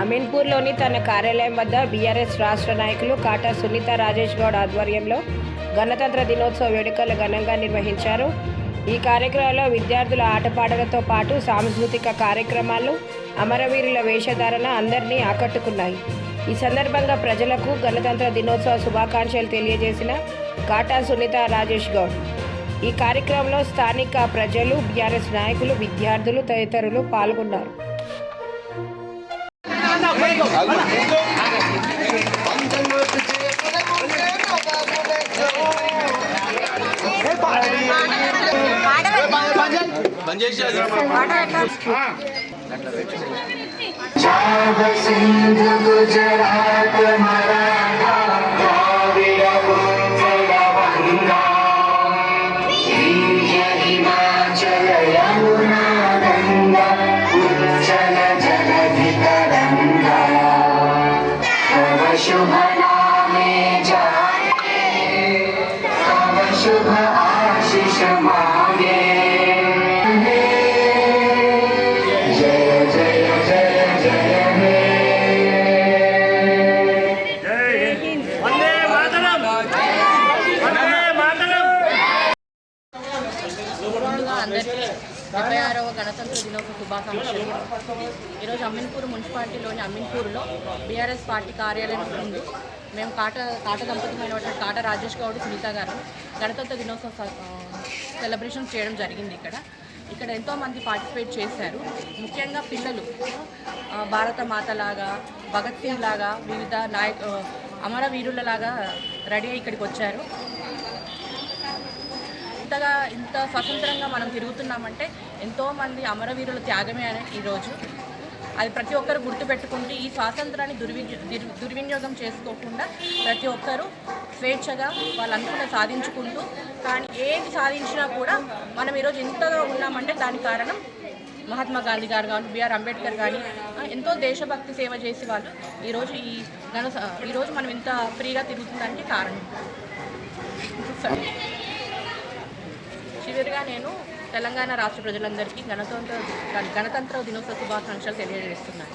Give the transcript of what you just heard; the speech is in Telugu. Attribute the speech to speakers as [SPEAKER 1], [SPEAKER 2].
[SPEAKER 1] అమీన్పూర్లోని తన కార్యాలయం వద్ద బీఆర్ఎస్ రాష్ట్ర నాయకులు కాటా సునీత రాజేష్ గౌడ్ ఆధ్వర్యంలో గణతంత్ర దినోత్సవ వేడుకలు ఘనంగా నిర్వహించారు. ఈ కార్యక్రమంలో విద్యార్థుల ఆటపాటలతో పాటు సాంస్కృతిక కార్యక్రమాలు అమరవీరుల వేషధారణ అందరినీ ఆకట్టుకున్నాయి. ఈ సందర్భంగా ప్రజలకు గణతంత్ర దినోత్సవ శుభాకాంక్షలు తెలియజేసిన కాటా సునీత రాజేష్ గౌడ్. ఈ కార్యక్రమంలో స్థానిక ప్రజలు బీఆర్ఎస్ నాయకులు విద్యార్థులు తదితరులు పాల్గొన్నారు.
[SPEAKER 2] బంద్ చేసి
[SPEAKER 3] ముందుగా అందరికీ డెబ్బై ఆరవ గణతంత్ర దినోత్సవ శుభాకాంక్షలు. ఈరోజు అమ్మిన్పూర్ మున్సిపాలిటీలోని అమ్మిన్పూర్లో బీఆర్ఎస్ పార్టీ కార్యాలయం ముందు మేము కాట కాట దంపతమైనటువంటి కాట రాజేష్ గౌడ్ సునీత గారు గణతంత్ర దినోత్సవ స- సెలబ్రేషన్ చేయడం జరిగింది ఇక్కడ. ఇక్కడ ఎంతోమంది పార్టిసిపేట్ చేశారు. ముఖ్యంగా పిల్లలు భారత మాతలాగా భగత్ సింగ్ లాగా వివిధ నాయక అమరవీరులలాగా రెడీ అయ్యి ఇక్కడికి వచ్చారు. ఇంతగా ఇంత స్వతంత్రంగా మనం తిరుగుతున్నామంటే ఎంతోమంది అమరవీరుల త్యాగమే అని ఈరోజు అది ప్రతి ఒక్కరు గుర్తుపెట్టుకుంటే ఈ స్వాతంత్రాన్ని దుర్వి దుర్- దుర్వినియోగం చేసుకోకుండా ప్రతి ఒక్కరూ స్వేచ్ఛగా వాళ్ళు అనుకున్న సాధించుకుంటూ కానీ ఏది సాధించినా కూడా మనం ఈరోజు ఇంతగా ఉన్నామంటే దాని కారణం మహాత్మా గాంధీ గారు కానీ బిఆర్ అంబేద్కర్ కానీ ఎంతో దేశభక్తి సేవ చేసి వాళ్ళు ఈరోజు ఈ ఘన ఈరోజు మనం ఇంత ఫ్రీగా తిరుగుతుందానికి కారణం. చివరిగా నేను తెలంగాణ రాష్ట్ర ప్రజలందరికీ గణతంత్ర గణతంత్ర దినోత్సవ శుభాకాంక్షలు తెలియజేస్తున్నాను.